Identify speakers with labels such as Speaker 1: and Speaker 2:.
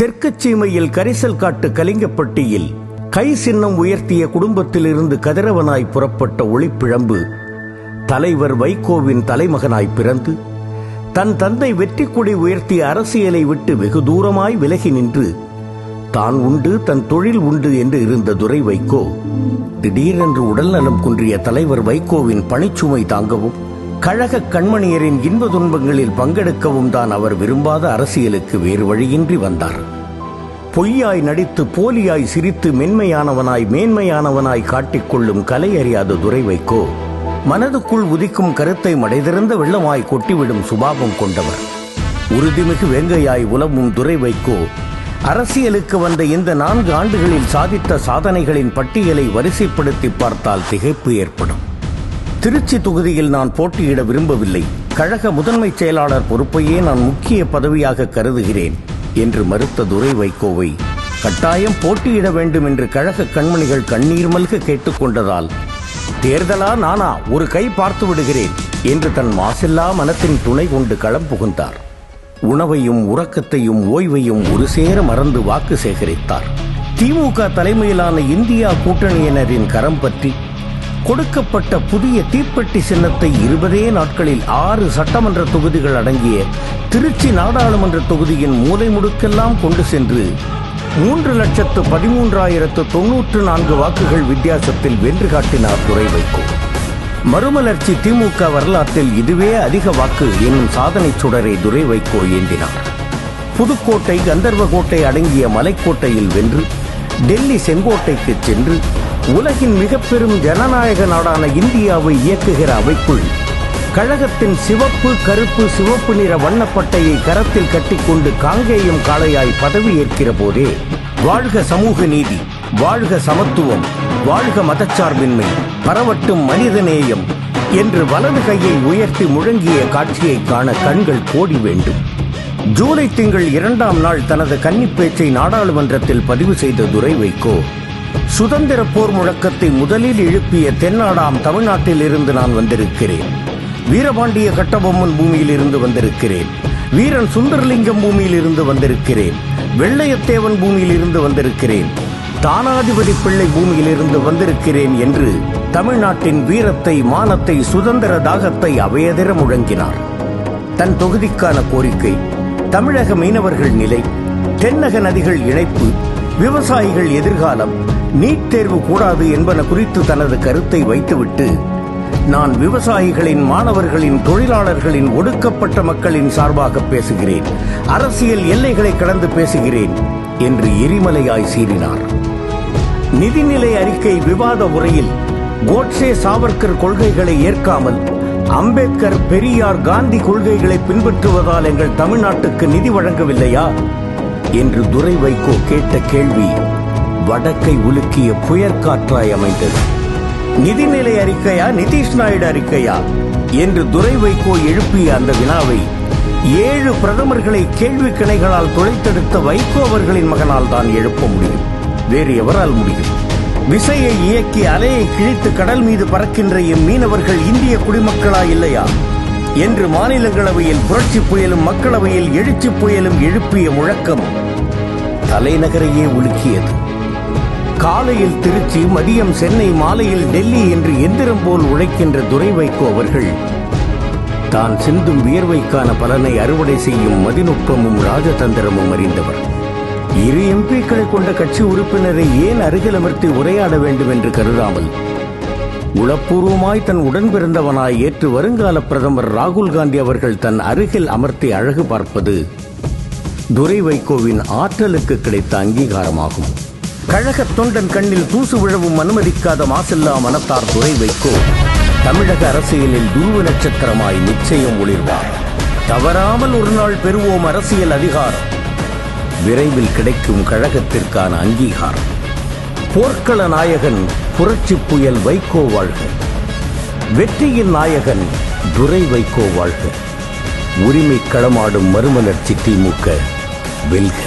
Speaker 1: தெற்கு சீமையில் கரிசல் காட்டு கலிங்கப்பட்டியில் கை சின்னம் உயர்த்திய குடும்பத்திலிருந்து கதிரவனாய் புறப்பட்ட ஒளிப்பிழம்பு. தலைவர் வைகோவின் தலைமகனாய் பிறந்து தன் தந்தை வெற்றிக்குடி உயர்த்திய அரசியலை விட்டு வெகு தூரமாய் விலகி நின்று தான் உண்டு தன் தொழில் உண்டு என்று இருந்த துரை வைகோ திடீரென்று உடல்நலம் குன்றிய தலைவர் வைகோவின் பணிச்சுமை தாங்கவும் கழக கண்மணியரின் இன்ப துன்பங்களில் பங்கெடுக்கவும் தான் அவர் விரும்பாத அரசியலுக்கு வேறு வழியின்றி வந்தார். பொய்யாய் நடித்து போலியாய் சிரித்து மென்மையானவனாய் மேன்மையானவனாய் காட்டிக்கொள்ளும் கலை அறியாத துரை வைகோ மனதுக்குள் உதிக்கும் கருத்தை மடைதிறந்த வெள்ளமாய் கொட்டிவிடும் சுபாவம் கொண்டவர். உறுதிமிகு வேங்கையாய் உலவும் துரை வைகோ அரசியலுக்கு வந்த இந்த நான்கு ஆண்டுகளில் சாதித்த சாதனைகளின் பட்டியலை வரிசைப்படுத்தி பார்த்தால் திகைப்பு ஏற்படும். திருச்சி தொகுதியில் நான் போட்டியிட விரும்பவில்லை. கழக முதன்மைச் செயலாளர் பொறுப்பையே நான் முக்கிய பதவியாக கருதுகிறேன் என்று மறுத்த துரை வைகோவை. கட்டாயம் போட்டியிட வேண்டும் என்று கழக கண்மணிகள் கண்ணீர் மல்க கேட்டுக்கொண்டதால் தேர்தலா நானா? ஒரு கை பார்த்து விடுகிறேன் என்று தன் மாசில்லா மனத்தின் துணை கொண்டு களம் புகுந்தார். உணவையும் உறக்கத்தையும் ஓய்வையும் ஒரு சேர மறந்து வாக்கு சேகரித்தார். திமுக தலைமையிலான இந்தியா கூட்டணியினரின் கரம் பற்றி கொடுக்கப்பட்ட புதிய தீப்பெட்டி சின்னத்தை இருபதே நாட்களில் ஆறு சட்டமன்ற தொகுதிகள் அடங்கிய திருச்சி நாடாளுமன்ற தொகுதியின் மூலை முடுக்கெல்லாம் கொண்டு சென்று மூன்று லட்சத்து பதிமூன்றாயிரத்து தொன்னூற்று நான்கு வாக்குகள் வித்தியாசத்தில் வென்று காட்டினார் துறை வைகோ. மறுமலர்ச்சி திமுக வரலாற்றில் இதுவே அதிக வாக்கு என்னும் சாதனை சுடரை துரை வைகோ ஏந்தினார். புதுக்கோட்டை கந்தர்வகோட்டை அடங்கிய மலைக்கோட்டையில் வென்று டெல்லி செங்கோட்டைக்கு சென்று உலகின் மிக பெரும் ஜனநாயக நாடான இந்தியாவை இயக்குகிற அவைக்குள் கழகத்தின் சிவப்பு கருப்பு சிவப்பு நிற வண்ணப்பட்டையை கரத்தில் கட்டிக்கொண்டு காங்கேயம் காளையாய் பதவியேற்கிற போதே வாழ்க சமூக நீதி வாழ்க சமத்துவம் வாழ்க மதச்சார்பின்மை பரவட்டும் மனிதநேயம் என்று வலது கையை உயர்த்தி முழங்கிய காட்சியை காண கண்கள் கோடி வேண்டும். ஜூலை திங்கள் இரண்டாம் நாள் தனது கன்னிப்பேச்சை நாடாளுமன்றத்தில் பதிவு செய்த துரை வைகோ சுதந்திர போர் முழக்கத்தை முதலில் எழுப்பிய தென்னாடாம் தமிழ்நாட்டில் இருந்து நான் வந்திருக்கிறேன். வீரபாண்டிய கட்டபொம்மன் பூமியில் இருந்து வந்திருக்கிறேன். வீரன் சுந்தரலிங்கம் பூமியில் இருந்து வந்திருக்கிறேன். வெள்ளையத்தேவன் பூமியில் இருந்து வந்திருக்கிறேன். தானாதிபதி பிள்ளை பூமியில் இருந்து வந்திருக்கிறேன் என்று தமிழ்நாட்டின் வீரத்தை மானத்தை சுதந்திர தாகத்தை அவையதிர முழங்கினார். தன் தொகுதிக்கான கோரிக்கை தமிழக மீனவர்கள் நிலை தென்னக நதிகள் இணைப்பு விவசாயிகள் எதிர்காலம் நீட் தேர்வு கூடாது என்பன குறித்து தனது கருத்தை வைத்துவிட்டு நான் விவசாயிகளின் மாணவர்களின் தொழிலாளர்களின் ஒடுக்கப்பட்ட மக்களின் சார்பாக பேசுகிறேன். அரசியல் எல்லைகளை கடந்து பேசுகிறேன் என்று எரிமலையாய் சீறினார். நிதிநிலை அறிக்கை விவாத உரையில் கோட்ஸே சாவர்கர் கொள்கைகளை ஏற்காமல் அம்பேத்கர் பெரியார் காந்தி கொள்கைகளை பின்பற்றுவதால் எங்கள் தமிழ்நாட்டுக்கு நிதி வழங்கவில்லையா? என்று துரை வைகோ கேட்ட கேள்வி வடக்கை உலுக்கிய புயற்காற்றாய் அமைந்தது. நிதிநிலை அறிக்கையா நிதிஷ் நாயுடு அறிக்கையா என்று துரை வைகோ எழுப்பிய அந்த வினாவை ஏழு பிரதமர்களை கேள்வி கிணைகளால் துளைத்தெடுத்த வைகோ அவர்களின் மகனால் தான் எழுப்ப முடியும். வேறு எவரால் முடியும்? விசையை இயக்கி அலையை கிழித்து கடல் மீது பறக்கின்ற எம் மீனவர்கள் இந்திய குடிமக்களா இல்லையா? என்று மாநிலங்களவையில் புரட்சி புயலும் மக்களவையில் எழுச்சி புயலும் எழுப்பிய முழக்கம் தலைநகரையே உலுக்கியது. காலையில் திருச்சி மதியம் சென்னை மாலையில் டெல்லி என்று எந்திரம் போல் உழைக்கின்ற துரை வைகோ அவர்கள் தான் சிந்தும் வியர்வைக்கான பலனை அறுவடை செய்யும் மதிநுட்பமும் ராஜதந்திரமும் அறிந்தவர். இரு எம்பிக்களை கொண்ட கட்சி உறுப்பினரை ஏன் அருகில் அமர்த்தி உரையாட வேண்டும் என்று கருதாமல் உளப்பூர்வமாய் தன் உடன் பிறந்தவனாய் ஏற்று வருங்கால பிரதமர் ராகுல் காந்தி அவர்கள் தன் அருகில் அமர்த்தி அழகு பார்ப்பது துரை வைகோவின் ஆற்றலுக்கு கிடைத்த அங்கீகாரமாகும். கழக தொண்டன் கண்ணில் தூசு விழவும் அனுமதிக்காத மாசில்லா மனத்தார் துரை வைகோ தமிழக அரசியலில் துருவ நட்சத்திரமாய் நிச்சயம் ஒளிர்வார். தவறாமல் ஒரு நாள் பெறுவோம் அரசியல் அதிகாரம். விரைவில் கிடைக்கும் கழகத்திற்கான அங்கீகாரம். போர்க்கள நாயகன் புரட்சி புயல் வைகோ வாழ்க. வெற்றியின் நாயகன் துரை வைகோ வாழ்க. உரிமை களமாடும் மறுமலர்ச்சி திமுக வெல்க.